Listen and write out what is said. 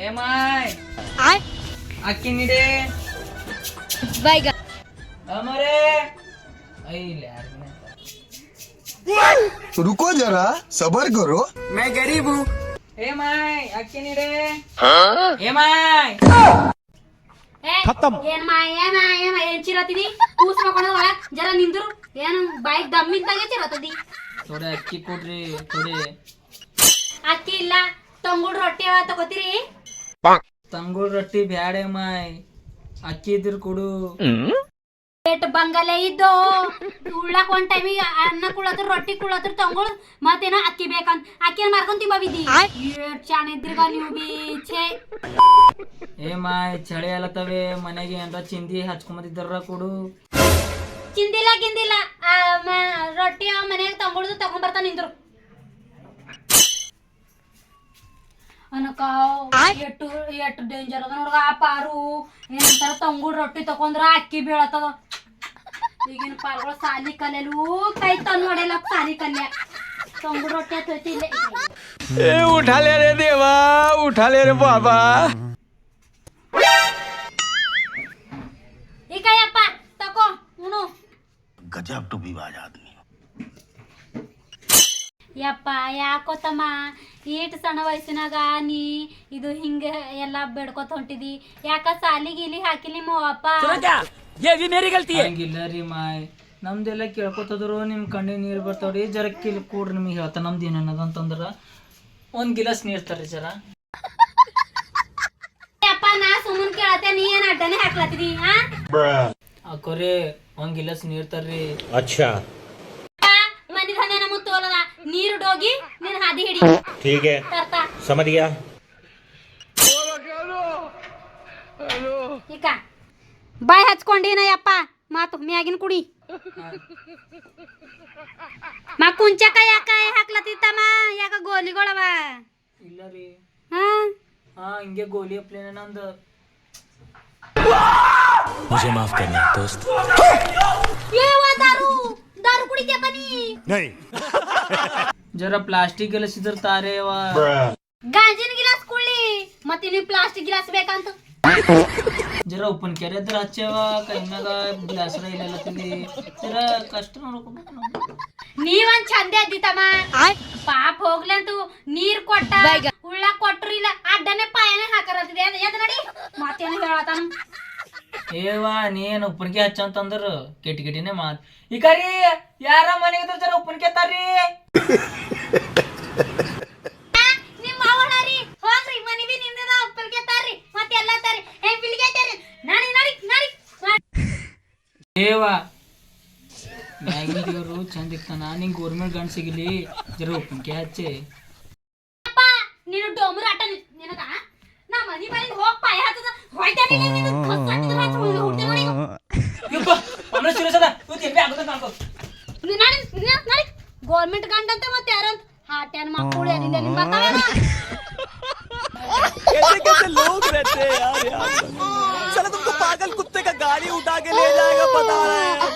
હેમાય આ આખી નીડે બાય ગા અમારે અહીં લે રુકો જરા સબર કરો મેં ગરીબ હું હેમાય આખી નીડે હેમાય ಖತಮ್. ಏನ್ಮಾ ಏನ ಏನ ಏನ್ ಚಿರತಿದಿ? ಕೂಸ್ ಮಕೊಂಡು ಒಳ ಜರ ನಿಂದ್ರು. ಏನು ಬೈಕ್ ದಮ್ಮಿದ್ದಾಗ ಚಿರತದಿ? ಥೋಡೆ ಅಕ್ಕಿ ಕೊಡ್ರಿ ಥೋಡೆ ಅಕ್ಕಿ ಇಲ್ಲ. ತಂಗುಡ್ ರೊಟ್ಟಿ ಯಾವ ತಗೋತೀರಿ? ತಂಗುಳ್ ರೊಟ್ಟಿ ಬ್ಯಾಡೆ ಮಾಯ್. ಅಕ್ಕಿ ಇದ್ರ ಕೊಡು. ಪೇಟ್ ಬಂಗಲೆ ಇದ್ದು ಉಳ್ಳಾಕ್ ಒಂದ್ ಟೈಮಿಗೆ ಅನ್ನ ಕುಳತ್ರ ರೊಟ್ಟಿ ಕುಳತ್ರ ತಂಗುಳ್ ಮತ್ತೇನ ಅಕ್ಕಿ ಬೇಕಂತ ಅಕ್ಕಿ ಮಾರ್ಕೊಂಡ್ ತಿಂಬವಿದ್ದಿ ಏಟ್ ಚಾಣ ಇದ್ರಿಗ ನೀವು ಬಿ ಛೇ ಏ ಮಾಯ್ ಚಳಿ ಅಲತವೆ ಮನೆಗೆ ಏನ್ರ ಚಿಂದಿ ಹಚ್ಕೊಂಬಂದಿದ್ದಾರ ಕೊಡು. ಚಿಂದಿಲ್ಲ ಗಿಂದಿಲ್ಲ. ಆ, ಮ- ರೊಟ್ಟಿ ಆ ಮನೆಗೆ ತಗೊಂಡ್ದು ತಗೊಂಡ್ ಬರ್ತಾನ ನಿಂದ್ರು. ಅನ್ಕಾವ್ ಎಟ್ಟು ಎಟ್ಟು ಡೇಂಜರ್ ಅದ ನೋಡ್ಗ ಆ ಪಾರು ಏನಂತಾರ ತಂಗುಡ್ ರೊಟ್ಟಿ ತಕೊಂಡ್ರ ಅಕ್ಕಿ ಬೀಳತ್ತದ ಈಗಿನ ಪಾರ್ಗಳು ಸಾಲಿ ಕಲೆಯಲ್ಲೂ ಕೈ ತಂದು ನೋಡಲ್ಲ ಸಾಲಿ ಕಲ್ಯ ತಂಗುಡ್ ರೊಟ್ಟಿ ಹತ್ತಿಲ್ಲ ಏ ಉಠಾಲೆ ರೇ ದೇವಾ ಉಠಾಲೆ ರೇ ಬಾಬಾ ಈಗ ಯಪ್ಪ ತಕೋ ಉಣು ಗಜಬ್ ಟು ಬಿವಾಜ್ ಆದ್ಮಿ ಯಪ್ಪ ಯಾಕೋತಮ್ಮ ಈಟ್ ಸಣ್ಣ ವಯಸ್ಸಿನಾಗ ನೀ ಇದು ಹಿಂಗ ಎಲ್ಲ ಬೇಡ್ಕೊತ ಹೊಂಟಿದಿ ಯಾಕ ಸಾಲಿ ಗೀಲಿ ಹಾಕಿಲಿ ನಿಮ್ಮವ್ವಪ್ಪ ये भी मेरी गलती ಹಂಗಿಲ್ಲ ರೀ ಮಾಯ್ ನಮ್ದೆಲ್ಲ ಕೇಳ್ಕೊತದ್ರು ನಿಮ್ ಕಣ್ಣಿಗೆ ನೀರು ಬರ್ತಾವ್ರಿ ಜರ ಕಿಲ್ ಕೂಡ್ರಿ ನಿಮಗೆ ಹೇಳ್ತಾ ನಮ್ದು ಏನೇನದ ಅಂತಂದ್ರ ಒಂದ್ ಗಿಲಾಸ್ ನೀರ್ ತರ್ರಿ ಜರ ಯಪ್ಪ ನಾ ಸುಮ್ಮನ್ ಕೇಳತ್ತೆ ನೀ ಏನ್ ಅಡ್ಡನೆ ಹಾಕ್ಲತ್ತಿದಿ ಹಾ ಅಕ್ಕೋರಿ ಒಂದ್ ಗಿಲಾಸ್ ನೀರ್ ತರ್ರಿ ಮನಿ ಧನ್ಯ ನಮಗ್ ತೋಲದ ನೀರು ಡೋಗಿ ನಿನ್ ಹಾದಿ ಹಿಡಿ ठीक है ತರ್ತಾ समझ गया ಈಗ ಬಾಯ್ ಹಚ್ಕೊಂಡಿನ ಯಪ್ಪ ಮಾತು ಮ್ಯಾಗಿನ ಕುಡಿ ಮಾ ಕುಂಚಕ ಯಾಕ ಹಾಕ್ಲತ್ತಿತ್ತಮ್ಮ ಯಾಕ ಗೋಲಿಗಳವ ಇಲ್ಲ ರೀ ಹಾ ಹಾ ಹಿಂಗೆ ಗೋಲಿ ಅಪ್ಲೇನ ನಂದು मुझे माफ करना दोस्त ಏವ ದಾರು ದಾರು ಕುಡಿದ್ಯಪ್ಪ ನೀ ಜರ ಪ್ಲಾಸ್ಟಿಕ್ ಗಿಲಾಸ್ ಇದ್ರ ತಾರೇವ ಗಾಂಜಿನ ಗಿಲಾಸ್ ಕುಳ್ಳಿ ಮತ್ತೆ ನೀವು ಪ್ಲಾಸ್ಟಿಕ್ ಗಿಲಾಸ್ ಬೇಕಂತ? ಜರ ಉಪ್ಪನ್ ಕೆರೆ ಇದ್ರ ಹಚ್ಚೇವ ಕೈನಾಗ ಗ್ಲಾಸ್ ಇಲ್ಲ ತಿಳಿ ಜರ ಕಷ್ಟ ನೋಡ್ಕೋಬೇಕು ನಾವು. ನೀವಂದ್ ಚಂದ ಎದ್ದಿತಮ್ಮ ಪಾಪ ಹೋಗ್ಲಂತೂ ನೀರ್ ಕೊಟ್ಟ ಏವಾ ನೀನ್ ಉಪ್ಪನ್ಕೆ ಹಚ್ಚಂತಂದ್ರ ಕೆಟ್ಟ ಕೆಟ್ಟಿನೇ ಮಾತ್. ಈ ಕರಿ ಯಾರ ಮನೆಗೆ ಇದ್ರ ಜರ ಉಪ್ಪನ್ಕೆ ತಾರ್ರಿ ದೇವ್ರು ಚಂದ ಇಕ್ತಾನ ನಿಂಗ್ ಗೋರ್ಮೆಂಟ್ ಗಂಡ್ ಸಿಗಲಿ ಜರ ಉಪ್ಪನ್ಕೆ ಹಚ್ಚೆ. ನೀನು ಡೋಮರ್ ಆಟ ನಿನಗ? ನಾ ಮನಿ ಬಳಿ ಹೋಗ್ ಪಾಯ ಹತ್ತದ ಹೋಯ್ತಾನೆ ಗೌರ್ಮೆಂಟ್ ಗಂಡಂತೆ ಮತ್ತೆ ಯಾರಂತ ಹಾಟ್ಯಾನ ಮಕ್ಕಳು ಯಾರಿಂದ ನಿಮ್ಮ ಬರ್ತಾವೇನ कैसे कैसे लोग रहते हैं यार यार साला तुमको पागल कुत्ते का गाड़ी उठा के ले जाएगा बता रहे हैं